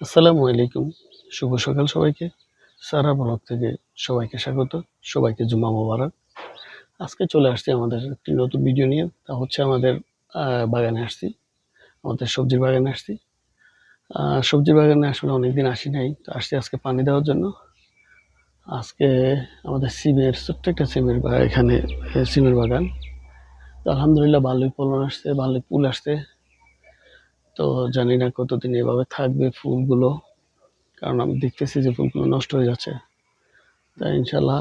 আসসালামু আলাইকুম। শুভ সকাল সবাইকে। সারা ব্লগ থেকে সবাইকে স্বাগত। সবাইকে জুমা মোবারক। আজকে চলে আসছি আমাদের একটি নতুন ভিডিও নিয়ে। তা হচ্ছে আমাদের বাগানে আসছি। আমাদের সবজির বাগানে আসছি। সবজির বাগানে আসলে অনেকদিন আসি নাই। তো আসছি আজকে পানি দেওয়ার জন্য। আজকে আমাদের সিমের, ছোট্ট একটা সিমের এখানে সিমের বাগান। তো আলহামদুলিল্লাহ ভালোই ফলন আসছে ভালোই ফুল আসছে। তো জানি না কতদিন এভাবে থাকবে ফুলগুলো, কারণ আমি দেখতেছি যে ফুলগুলো নষ্ট হয়ে যাচ্ছে। তাই ইনশাল্লাহ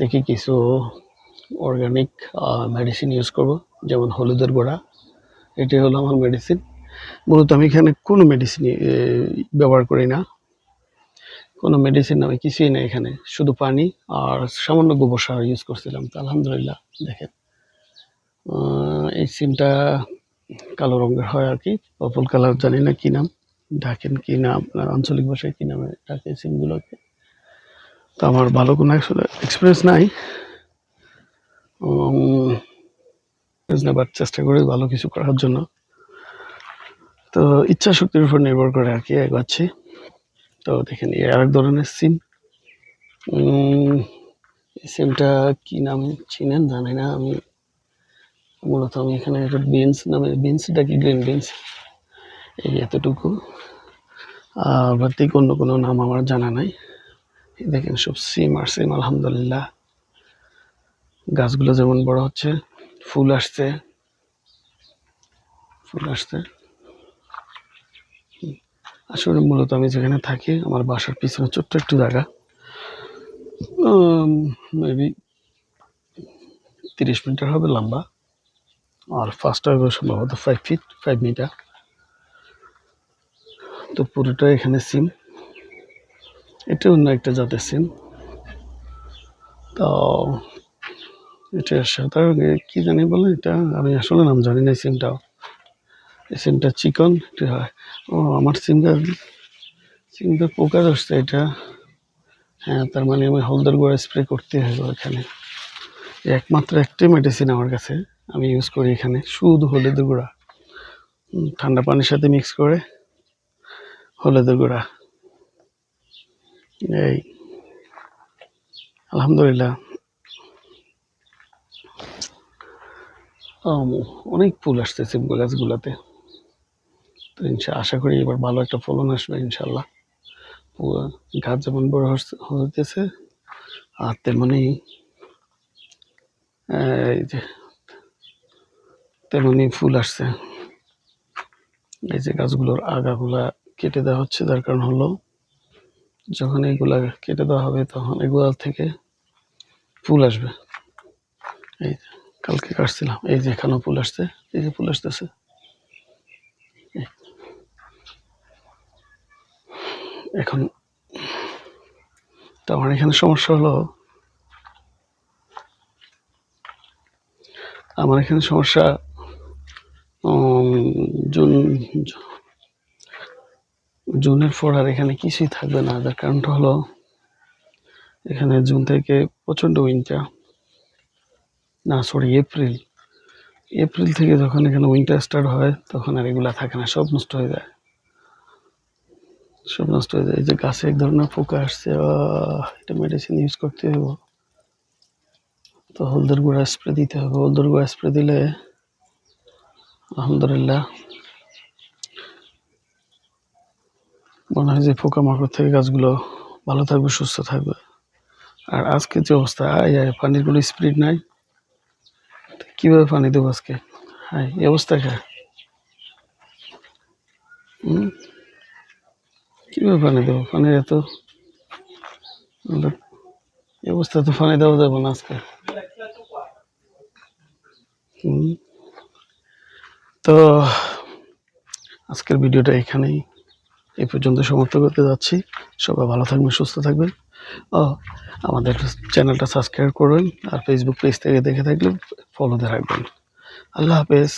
দেখি কিছু অর্গানিক মেডিসিন ইউজ করব, যেমন হলুদের গোড়া। এটাই হলো আমার মেডিসিন মূলত আমি এখানে কোনো মেডিসিন ব্যবহার করি না। কোনো মেডিসিন আমি কিছুই না এখানে, শুধু পানি আর সামান্য গোবর সার ইউজ করছিলাম। তো আলহামদুলিল্লাহ, দেখেন। এই সিমটা কালো রঙের হয় আর কি। পার্পল কালার জানি না কি নাম। ডাকেন কি নাম আপনার আঞ্চলিক ভাষায় কি নামে ডাকে সিমগুলোকে তো আমার ভালো কোনো আসলে এক্সপিরিয়েন্স নাই। নেবার চেষ্টা করি ভালো কিছু করার জন্য। তো ইচ্ছা শক্তির উপর নির্ভর করে আর কি এগোচ্ছি। তো দেখেন এই আরেক ধরনের সিম সিমটা কি নাম চিনেন? জানি না, আমি মূলত আমি এখানে একটা বিনস নামে বিনসটা কি গ্রিন বিনস এই এতটুকু। আর বাতিক অন্য কোনো নাম আমার জানা নাই। দেখেন সব সিম আর সিম আলহামদুলিল্লাহ। গাছগুলো যেমন বড় হচ্ছে, ফুল আসছে। ফুল আসছে। আসলে মূলত আমি যেখানে থাকি, আমার বাসার পিছনে ছোট্ট একটু জায়গা। মেবি তিরিশ মিটার হবে লম্বা। আর ফার্স্ট হবে সম্ভবত ফাইভ ফিট ফাইভ মিটার তো পুরোটা এখানে সিম এটা অন্য একটা জাতের সিম তো এটা সাধারণ কি জানি বলে এটা? আমি আসলে নাম জানি না সিমটাও এই সিমটা চিকন, এটা হয়। ও, আমার সিমটা সিমটা পোকা ধরছে এটা। হ্যাঁ তার মানে আমি হলদের গুঁড়া স্প্রে করতে হবে এখানে। একমাত্র একটাই মেডিসিন আমার কাছে। আমি ইউজ করি এখানে, শুধু হলুদের গুঁড়া। ঠান্ডা পানির সাথে মিক্স করে হলুদের গুঁড়া। এই, আলহামদুলিল্লাহ। অনেক ফুল সিম গাছগুলোতে। তো ইনশা, আশা করি এবার ভালো একটা ফলন আসবে ইনশাল্লাহ গাছ যেমন বড় হতেছে আর তেমনি, এই যে তেমনি ফুল আসছে। এই যে গাছগুলোর আগাগুলা কেটে দেওয়া হচ্ছে যার কারণ হলো যখন এইগুলা কেটে দেওয়া হবে তখন এগুলা থেকে ফুল আসবে। এই যে, কালকে কাটছিলাম এই যে এখানেও ফুল আসছে এই যে ফুল আসতেছে। এখন তো আমার এখানে সমস্যা হলো আমার এখানে সমস্যা জুন, জুনের পর আর এখানে কিছুই থাকবে না। যার কারণটা হলো, এখানে জুন থেকে প্রচণ্ড উইন্টার না সরি এপ্রিল এপ্রিল থেকে যখন এখানে উইন্টার স্টার্ট হয়, তখন আর এগুলা থাকে না, সব নষ্ট হয়ে যায়। সব নষ্ট হয়ে যায়। এই যে গাছে এক ধরনের পোকা আসছে এটা মেডিসিন ইউজ করতে হবে। তো হলদের গুঁড়া স্প্রে দিতে হবে। হলদের গুঁড়া স্প্রে দিলে আলহামদুলিল্লাহ। মনে হয় যে পোকামাকড় থেকে গাছগুলো ভালো থাকবে, সুস্থ থাকবে। আর আজকে যে অবস্থা পানির কোনো স্পিড নাই। কীভাবে পানি দেবো আজকে? হ্যাঁ এই অবস্থা হুম? কীভাবে পানি দেবো? পানির এত অবস্থা তো পানি দেওয়া যাবে না আজকে। হুম? তো আজকের ভিডিওটা এখানেই। এ পর্যন্ত সমাপ্ত করতে যাচ্ছি। সবাই ভালো থাকবেন, সুস্থ থাকবেন। ও, আমাদের চ্যানেলটা সাবস্ক্রাইব করবেন আর ফেসবুক পেজ থেকে দেখে থাকলে ফলোতে রাখবেন। আল্লাহ হাফেজ।